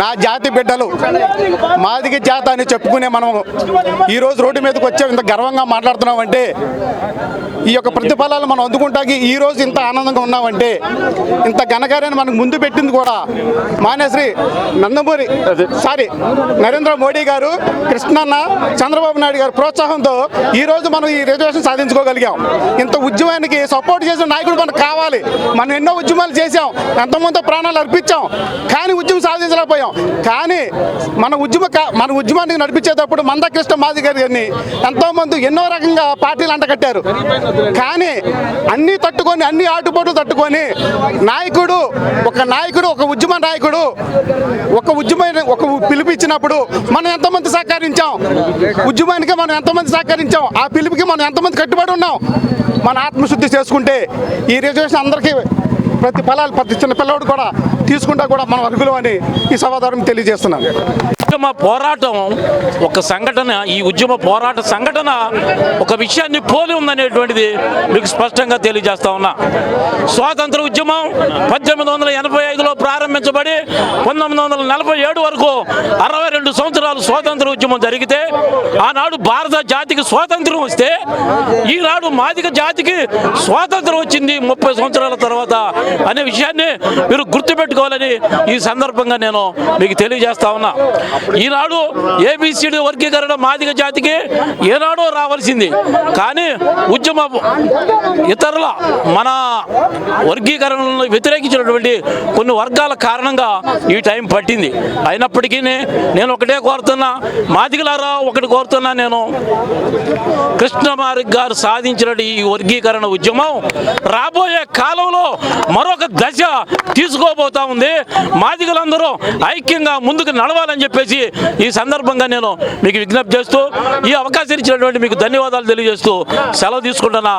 నా జాతి బిడ్డలు మాదిగ జాత అని చెప్పుకునే మనం ఈరోజు రోడ్డు మీదకి వచ్చే ఇంత గర్వంగా మాట్లాడుతున్నామంటే ఈ యొక్క ప్రతిఫలాలు మనం అందుకుంటాకి ఈ రోజు ఇంత ఆనందంగా ఉన్నామంటే ఇంత ఘనకార్యాన్ని మనకు ముందు పెట్టింది కూడా మానేశ్రీ నందమూరి సారీ నరేంద్ర మోడీ గారు కృష్ణన్న చంద్రబాబు నాయుడు గారు ప్రోత్సాహంతో ఈ రోజు మనం ఈ రిజర్వేషన్ సాధించుకోగలిగాం. ఇంత ఉద్యమానికి సపోర్ట్ చేసిన నాయకుడు మనకు కావాలి. మనం ఎన్నో ఉద్యమాలు చేశాం ఎంతమంది ప్రాణాలు అర్పించాం కానీ ఉద్యమం సాధించలేకపోయాం కానీ మన ఉద్యమ మన ఉద్యమానికి నడిపించేటప్పుడు మందకృష్ణ మాది గారిని ఎంతోమంది ఎన్నో రకంగా పార్టీలు అంటకట్టారు కానీ అన్నీ తట్టుకొని అన్ని ఆటుపోట్లు తట్టుకొని నాయకుడు ఒక నాయకుడు ఒక ఉద్యమ నాయకుడు ఒక ఉద్యమ ఒక పిలిపించినప్పుడు మనం ఎంతమంది సహకరించాం? ఉద్యమానికి మనం ఎంతమంది సహకరించాం? ఆ పిలుపుకి మనం ఎంతమంది కట్టుబడి ఉన్నాం? మన ఆత్మశుద్ధి చేసుకుంటే ఈ రిజర్వేషన్ అందరికీ ప్రతి ఫలాలు ప్రతి చిన్న పిల్లవాడు కూడా తీసుకుంటా కూడా మనం అర్హులు అని ఈ సమాధానం తెలియజేస్తున్నాను ఉద్యమ పోరాటం ఒక సంఘటన ఈ ఉద్యమ పోరాట సంఘటన ఒక విషయాన్ని పోలి ఉందనేటువంటిది మీకు స్పష్టంగా తెలియజేస్తా ఉన్నా. స్వాతంత్ర ఉద్యమం పద్దెనిమిది వందల ఎనభై ఐదులో ప్రారంభించబడి పంతొమ్మిది వందల నలభై ఏడు వరకు అరవై రెండు సంవత్సరాలు స్వాతంత్ర ఉద్యమం జరిగితే ఆనాడు భారత జాతికి స్వాతంత్రం వస్తే ఈనాడు మాదిక జాతికి స్వాతంత్రం వచ్చింది ముప్పై సంవత్సరాల తర్వాత అనే విషయాన్ని మీరు గుర్తుపెట్టుకోవాలని ఈ సందర్భంగా నేను మీకు తెలియజేస్తా ఉన్నా. ఈనాడు ఏబిసిడి వర్గీకరణ మాదిక జాతికి ఏనాడో రావాల్సింది. కానీ ఉద్యమ ఇతరుల మన వర్గీకరణను వ్యతిరేకించినటువంటి కొన్ని వర్గాల కారణంగా ఈ టైం పట్టింది. అయినప్పటికీ నేను ఒకటే కోరుతున్నా మాదిగలారా ఒకటి కోరుతున్నా నేను. కృష్ణమారి గారు సాధించిన ఈ వర్గీకరణ ఉద్యమం రాబోయే కాలంలో మరొక దశ తీసుకోబోతా ఉంది. మాదిగలందరూ ఐక్యంగా ముందుకు నడవాలని చెప్పేసి ఈ సందర్భంగా నేను మీకు విజ్ఞప్తి చేస్తూ ఈ అవకాశం ఇచ్చినటువంటి మీకు ధన్యవాదాలు తెలియజేస్తూ సెలవు తీసుకుంటున్నా.